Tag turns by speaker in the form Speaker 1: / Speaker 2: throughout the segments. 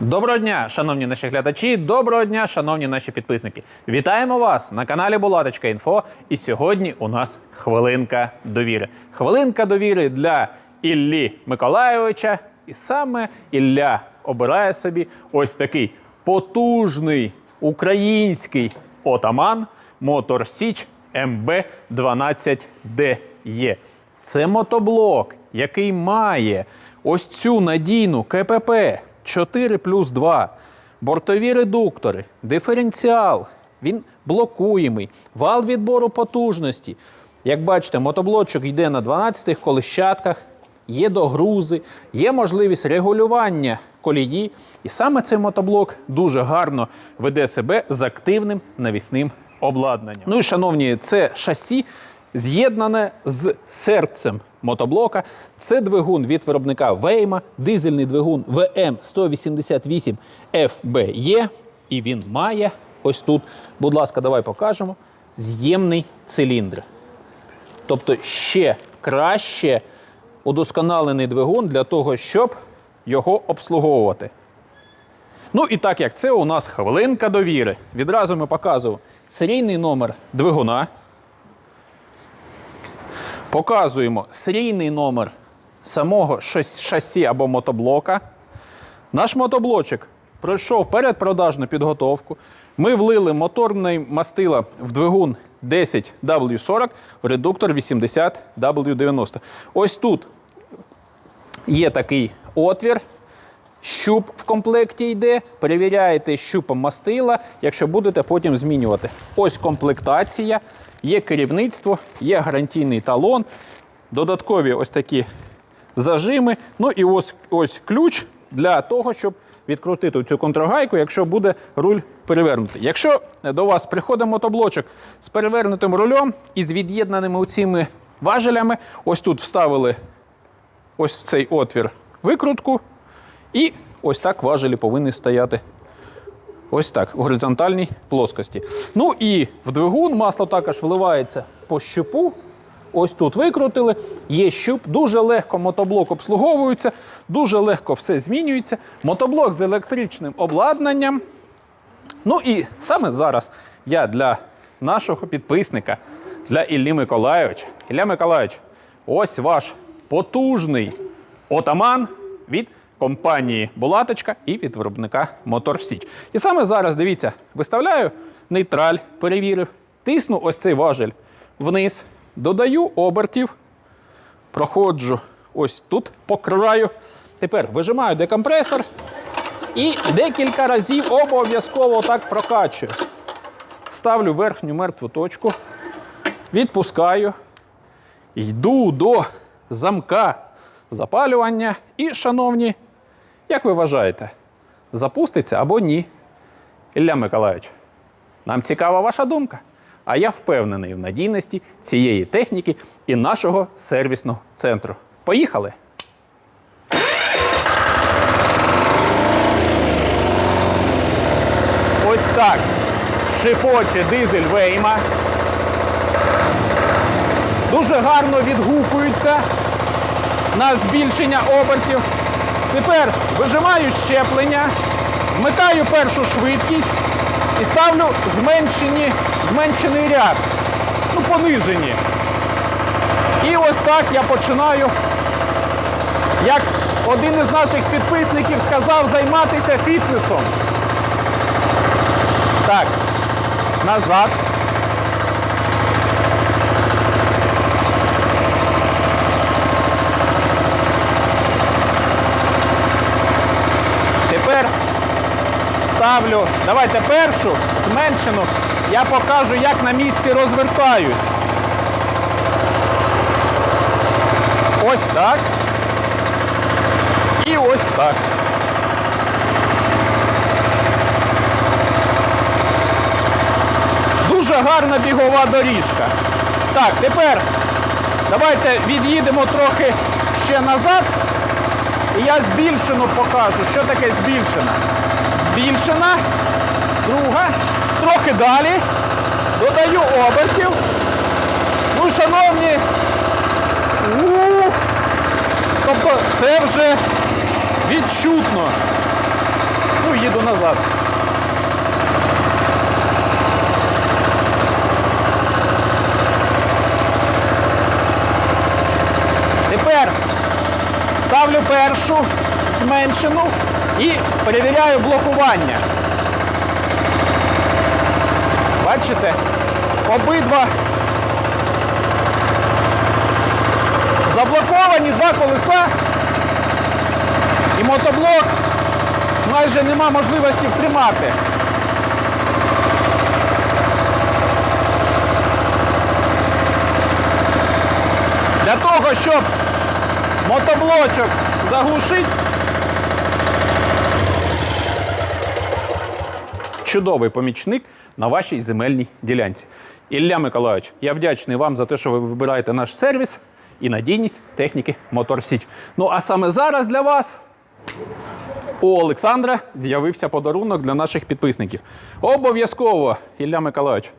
Speaker 1: Доброго дня, шановні наші глядачі, доброго дня, шановні наші підписники. Вітаємо вас на каналі Булаточка.Інфо. І сьогодні у нас хвилинка довіри. Хвилинка довіри для Іллі Миколайовича. І саме Ілля обирає собі ось такий потужний український отаман Мотор Січ МБ-12DE. Це мотоблок, який має ось цю надійну КПП 4 плюс 2, бортові редуктори, диференціал. Він блокуємий, вал відбору потужності. Як бачите, мотоблочок йде на 12-х колищатках, є догрузи, є можливість регулювання колії. І саме цей мотоблок дуже гарно веде себе з активним навісним обладнанням. Ну і шановні, це шасі з'єднане з серцем мотоблока. Це двигун від виробника Вейма, дизельний двигун VM188 FBE. І він має ось тут, будь ласка, давай покажемо, з'ємний циліндр. Тобто ще краще удосконалений двигун для того, щоб його обслуговувати. Ну і так як це у нас хвилинка довіри. Відразу ми показуємо серійний номер двигуна. Показуємо серійний номер самого шас- шасі або мотоблока. Наш мотоблочок пройшов передпродажну підготовку. Ми влили моторне мастила в двигун 10W40 в редуктор 80W90. Ось тут є такий отвір. Щуп в комплекті йде. Перевіряєте щупом мастила, якщо будете потім змінювати. Ось комплектація, є керівництво, є гарантійний талон, додаткові ось такі зажими. Ну і ось, ось ключ для того, щоб відкрутити цю контрагайку, якщо буде руль перевернутий. Якщо до вас приходить мотоблочок з перевернутим рулем і з від'єднаними цими важелями, ось тут вставили ось в цей отвір викрутку. І ось так важелі повинні стояти. Ось так, в горизонтальній плоскості. Ну і в двигун масло також вливається по щупу. Ось тут викрутили, є щуп, дуже легко мотоблок обслуговується, дуже легко все змінюється. Мотоблок з електричним обладнанням. Ну і саме зараз я для нашого підписника, для Іллі Миколайовича. Ілля Миколайович, ось ваш потужний отаман від компанії Булаточка і від виробника Мотор Січ. І саме зараз, дивіться, виставляю нейтраль, перевірив, тисну ось цей важель вниз, додаю обертів, проходжу ось тут по краю. Тепер вижимаю декомпресор і декілька разів обов'язково так прокачую. Ставлю верхню мертву точку, відпускаю, йду до замка запалювання. І, шановні, як ви вважаєте, запуститься або ні? Ілля Миколайович, нам цікава ваша думка. А я впевнений в надійності цієї техніки і нашого сервісного центру. Поїхали! Ось так шипоче дизель Вейма. Дуже гарно відгукуються на збільшення обертів. Тепер вижимаю щеплення, вмикаю першу швидкість і ставлю зменшені, зменшений ряд, ну, понижені. І ось так я починаю, як один із наших підписників сказав, займатися фітнесом. Так, назад. Тепер ставлю, давайте першу зменшену. Я покажу, як на місці розвертаюсь. Ось так. І ось так. Дуже гарна бігова доріжка. Так, тепер давайте від'їдемо трохи ще назад. І я збільшену покажу. Що таке збільшена? Збільшена. Друга. Трохи далі. Додаю обертів. Ну, шановні. у, Тобто це вже відчутно. Ну, їду назад. Тепер ставлю першу зменшену і перевіряю блокування. Бачите? Обидва заблоковані два колеса. І мотоблок майже нема можливості втримати. Для того, щоб мотоблочок заглушити, чудовий помічник на вашій земельній ділянці. Ілля Миколайович, я вдячний вам за те, що ви вибираєте наш сервіс і надійність техніки Мотор Січ. Ну а саме зараз для вас у Олександра з'явився подарунок для наших підписників. Обов'язково, Ілля Миколайович,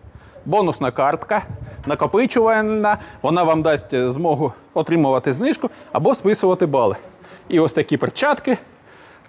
Speaker 1: бонусна картка, накопичувальна. Вона вам дасть змогу отримувати знижку або списувати бали. І ось такі перчатки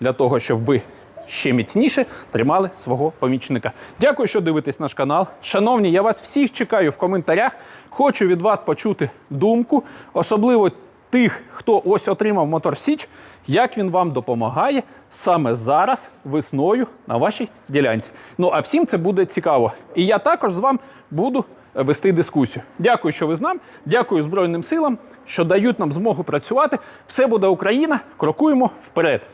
Speaker 1: для того, щоб ви ще міцніше тримали свого помічника. Дякую, що дивитесь наш канал. Шановні, я вас всіх чекаю в коментарях. Хочу від вас почути думку, особливо тих, хто ось отримав мотор Січ, як він вам допомагає саме зараз, весною на вашій ділянці. Ну а всім це буде цікаво. І я також з вами буду вести дискусію. Дякую, що ви з нами. Дякую Збройним силам, що дають нам змогу працювати. Все буде Україна. Крокуємо вперед.